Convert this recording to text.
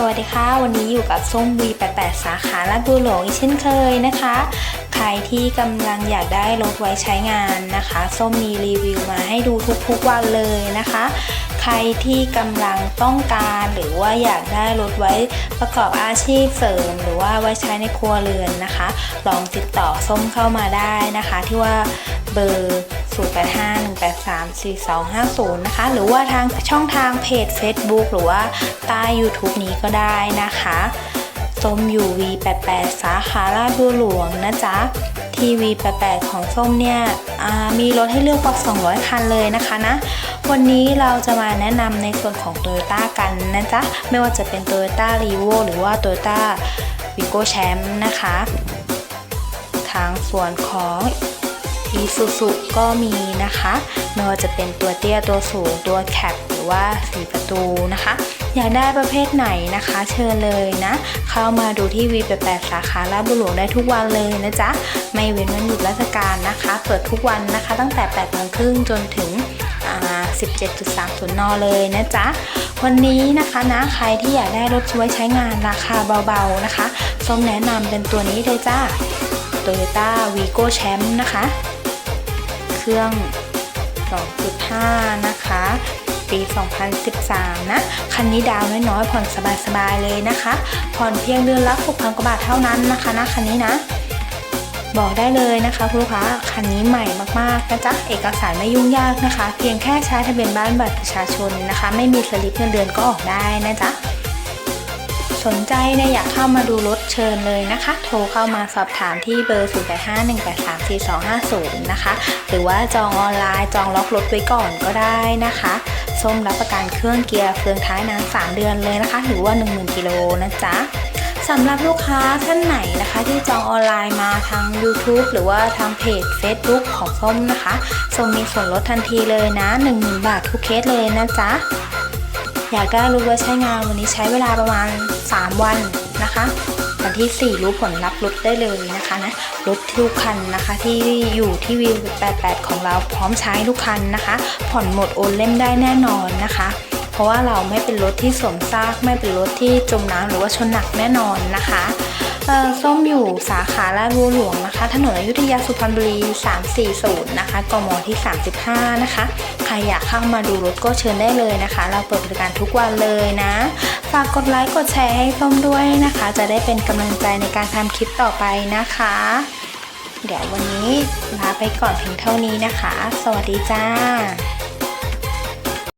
สวัสดีค่ะ วันนี้อยู่กับส้ม V88 สาขาลาดบัวหลวงอีกเช่นเคยนะคะ ใครที่กำลังอยากได้รถไว้ใช้งานนะคะ ส้มมีรีวิวมาให้ดูทุกๆวันเลยนะคะ ใครที่กำลังต้องการหรือว่าอยากได้รถไว้ประกอบอาชีพเสริม หรือว่าไว้ใช้ในครัวเรือนนะคะ ลองติดต่อส้มเข้ามาได้นะคะ ที่ว่าเบอร์ 0851834250 นะคะ หรือว่าทางช่องทางเพจ Facebook หรือว่าใต้ YouTube นี้ก็ได้นะคะส้มอยู่ V88 สาขาลาดบัวหลวงนะจ๊ะที V88 ของส้มเนี่ยมีรถให้เลือกกว่า 200 คันเลยนะคะนะ วันนี้เราจะมาแนะนำในส่วนของ Toyota กันนะจ๊ะ ไม่ว่าจะเป็น Toyota r e v o หรือว่า Toyota Vigo Champ นะคะ ทางส่วนของ อีซูซุก็มีนะคะไม่ว่าจะเป็นตัวเตี้ยตัวสูงตัวแคปหรือว่าสีประตูนะคะ อยากได้ประเภทไหนนะคะ เชิญเลยนะ เข้ามาดูที่ V88 สาขาลาดบุหลวงได้ทุกวันเลยนะจ๊ะ ไม่เว้นวันหยุดราชการนะคะ เปิดทุกวันนะคะ ตั้งแต่8โมงครึ่งจนถึงอ่า17.30 น เลยนะจ๊ะ วันนี้นะคะนะใครที่อยากได้รถช่วยใช้งานราคาเบาๆนะคะส้มแนะนำเป็นตัวนี้เลยจ้า Toyota Vigo Champ นะคะ รื่อง 2.5 นะคะ ปี 2013 นะ คันนี้ดาวน้อยๆ ผ่อนสบายๆ เลยนะคะ ผ่อนเพียงเดือนละ6,000กว่าบาทเท่านั้นนะคะนะคันนี้นะบอกได้เลยนะคะคุณลูกค้าคันนี้ใหม่มากๆนะจ๊ะเอกสารไม่ยุ่งยากนะคะ เพียงแค่ใช้ทะเบียนบ้านบัตรประชาชนนะคะ ไม่มีสลิปเงินเดือนก็ออกได้นะจ๊ะ สนใจเนี่ยอยากเข้ามาดูรถเชิญเลยนะคะ โทรเข้ามาสอบถามที่เบอร์ 0851834250 นะคะ หรือว่าจองออนไลน์จองล็อกรถไว้ก่อนก็ได้นะคะส้มรับประกันเครื่องเกียร์เฟืองท้ายนาน3เดือนเลยนะคะหรือว่า 10,000กิโลนะจ๊ะสำหรับลูกค้าท่านไหนนะคะที่จองออนไลน์มาทาง YouTube หรือว่าทางเพจ Facebook ของส้มนะคะส้มมีส่วนลดทันทีเลยนะ 10,000 บาททุกเคสเลยนะจ๊ะ อยากได้รู้ว่าใช้งานวันนี้ใช้เวลาประมาณ 3 วันนะคะวันที่ 4 รู้ผลลัพธ์รถได้เลยนะคะนะรถทุกคันนะคะที่อยู่ที่วี88 ของเราพร้อมใช้ทุกคันนะคะ ผ่อนหมดโอนเล่มได้แน่นอนนะคะ ราะว่าเราไม่เป็นรถที่สวมซากไม่เป็นรถที่จมน้ำหรือว่าชนหนักแน่นอนนะคะส้มอยู่สาขาลาดบัวหลวงนะคะ ถนนอยุธยาสุพรรณบุรี 340 นะคะกมที่ 35 นะคะ ใครอยากเข้ามาดูรถก็เชิญได้เลยนะคะ เราเปิดบริการทุกวันเลยนะ ฝากกดไลค์กดแชร์ให้ส้มด้วยนะคะ จะได้เป็นกำลังใจในการทำคลิปต่อไปนะคะ เดี๋ยววันนี้ลาไปก่อนเพียงเท่านี้นะคะ สวัสดีจ้า